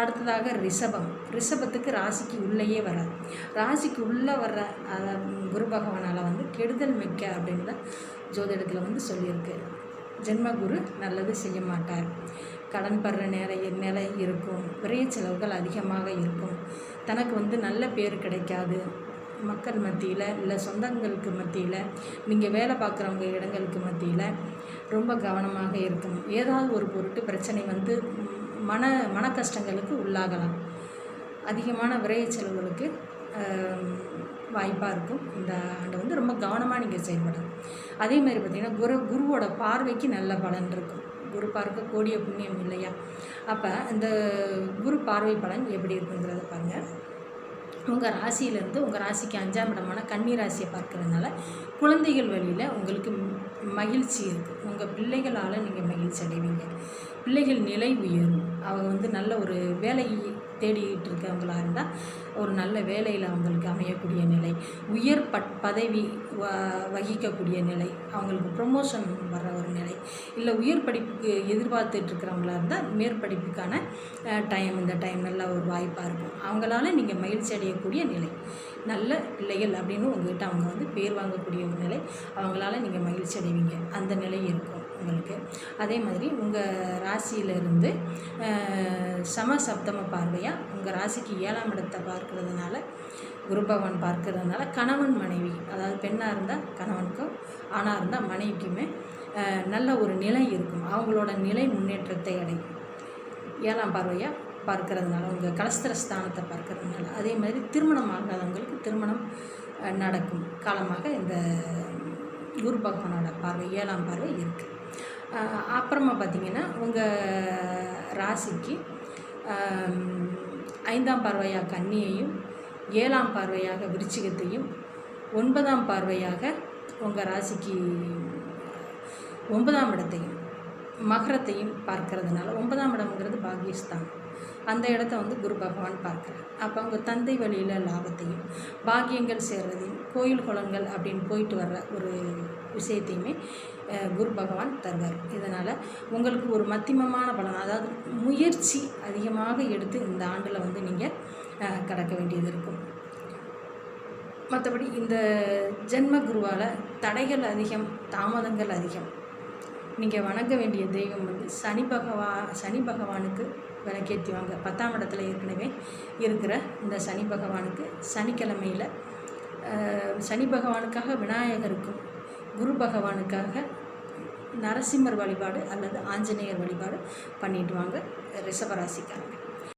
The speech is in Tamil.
அடுத்ததாக ரிஷபம். ரிஷபத்துக்கு ராசிக்கு உள்ளேயே வராது ராசிக்கு உள்ளே வர்ற குரு பகவானால் வந்து கெடுதல் மிக்க அப்படின்னு தான் ஜோதிடத்தில் வந்து சொல்லியிருக்கு. ஜென்ம குரு நல்லது செய்ய மாட்டார். கடன் படுற நிலை நிலை இருக்கும். விரைய செலவுகள் அதிகமாக இருக்கும். தனக்கு வந்து நல்ல பேர் கிடைக்காது. மக்கள் மத்தியில் இல்லை சொந்தங்களுக்கு மத்தியில் நீங்கள் வேலை பார்க்குறவங்க இடங்களுக்கு மத்தியில் ரொம்ப கவனமாக இருக்கும். ஏதாவது ஒரு பொருட்டு பிரச்சனை வந்து மன மன கஷ்டங்களுக்கு உள்ளாகலாம். அதிகமான விரைய செலவுகளுக்கு வாய்ப்பாக இருக்கும். இந்த ஆண்டு வந்து ரொம்ப கவனமாக நீங்கள் செயல்படணும். அதே மாதிரி பார்த்திங்கன்னா குரு குருவோட பார்வைக்கு நல்ல பலன் இருக்கும். குரு பார்க்க கோடிய புண்ணியம் இல்லையா? அப்போ இந்த குரு பார்வை பலன் எப்படி இருக்குங்கிறத பாருங்கள் உங்கள் ராசியிலேருந்து உங்கள் ராசிக்கு அஞ்சாம் இடமான கன்னி ராசியை பார்க்குறதுனால குழந்தைகள் வழியில் உங்களுக்கு மகிழ்ச்சி இருக்குது உங்கள் பிள்ளைகளால் நீங்கள் மகிழ்ச்சி அடைவீங்க. பிள்ளைகள் நிலை உயரும். அவங்க வந்து நல்ல ஒரு வேலை தேடிக்கிட்டு இருக்கவங்களா இருந்தால் ஒரு நல்ல வேலையில் அவங்களுக்கு அமையக்கூடிய நிலை உயர் பட் பதவி வ வகிக்கக்கூடிய நிலை அவங்களுக்கு ப்ரொமோஷன் வர்ற ஒரு நிலை இல்லை உயர் படிப்புக்கு எதிர்பார்த்துட்ருக்கிறவங்களா இருந்தால் மேற்படிப்புக்கான டைம் இந்த டைம் நல்ல ஒரு வாய்ப்பாக இருக்கும். அவங்களால நீங்கள் மகிழ்ச்சி அடையக்கூடிய நிலை. நல்ல பிள்ளைகள் அப்படின்னு உங்ககிட்ட அவங்க வந்து பேர் வாங்கக்கூடிய ஒரு நிலை. அவங்களால நீங்கள் மகிழ்ச்சி அடைவீங்க. அந்த நிலை இருக்கும். உங்களுக்கு. அதே மாதிரி உங்கள் ராசியிலிருந்து சம சப்தம பார்வையாக உங்கள் ராசிக்கு ஏழாம் இடத்தை பார்க்கறதுனால குரு பகவான் பார்க்கறதுனால கணவன் மனைவி அதாவது பெண்ணாக இருந்தால் கணவனுக்கும் ஆணாக இருந்தால் மனைவிக்குமே நல்ல ஒரு நிலை இருக்கும். அவங்களோட நிலை முன்னேற்றத்தை அடையும். ஏழாம் பார்வையாக பார்க்கறதுனால உங்கள் கலஸ்திர ஸ்தானத்தை பார்க்கறதுனால அதே மாதிரி திருமணம் ஆகாதவங்களுக்கு திருமணம் நடக்கும். காலமாக இந்த குரு பகவானோட பார்வை ஏழாம் பார்வை இருக்குது அப்புறமா பார்த்தீங்கன்னா உங்கள் ராசிக்கு ஐந்தாம் பார்வையாக கன்னியையும் ஏழாம் பார்வையாக விருச்சிகத்தையும் ஒன்பதாம் பார்வையாக உங்கள் ராசிக்கு ஒன்பதாம் இடத்தையும் மகரத்தையும் பார்க்கறதுனால ஒன்பதாம் இடம்ங்கிறது பாகியஸ்தானம். அந்த இடத்த வந்து குரு பகவான் பார்க்குறார். அப்போ அவங்க தந்தை வழியில் லாபத்தையும் பாக்கியங்கள் சேர்றதையும் கோயில் குளங்கள் அப்படின்னு போயிட்டு வர்ற ஒரு விஷயத்தையுமே குரு பகவான் தருவார். இதனால் உங்களுக்கு ஒரு மத்தியமமான பலன் அதாவது முயற்சி அதிகமாக எடுத்து இந்த ஆண்டில் வந்து நீங்கள் கடக்க வேண்டியது இருக்கும். மற்றபடி இந்த ஜென்ம குருவால் தடைகள் அதிகம் தாமதங்கள் அதிகம். நீங்கள் வணங்க வேண்டிய தெய்வம் வந்து சனி பகவா சனி பகவானுக்கு விளக்கேற்றுவாங்க பத்தாம் இடத்துல ஏற்கனவே இருக்கிற இந்த சனி பகவானுக்கு சனிக்கிழமையில் சனி பகவானுக்காக விநாயகருக்கும் குரு பகவானுக்காக நரசிம்மர் வழிபாடு அல்லது ஆஞ்சநேயர் வழிபாடு பண்ணிட்டு வாங்க. ரிஷபராசிக்காரங்க.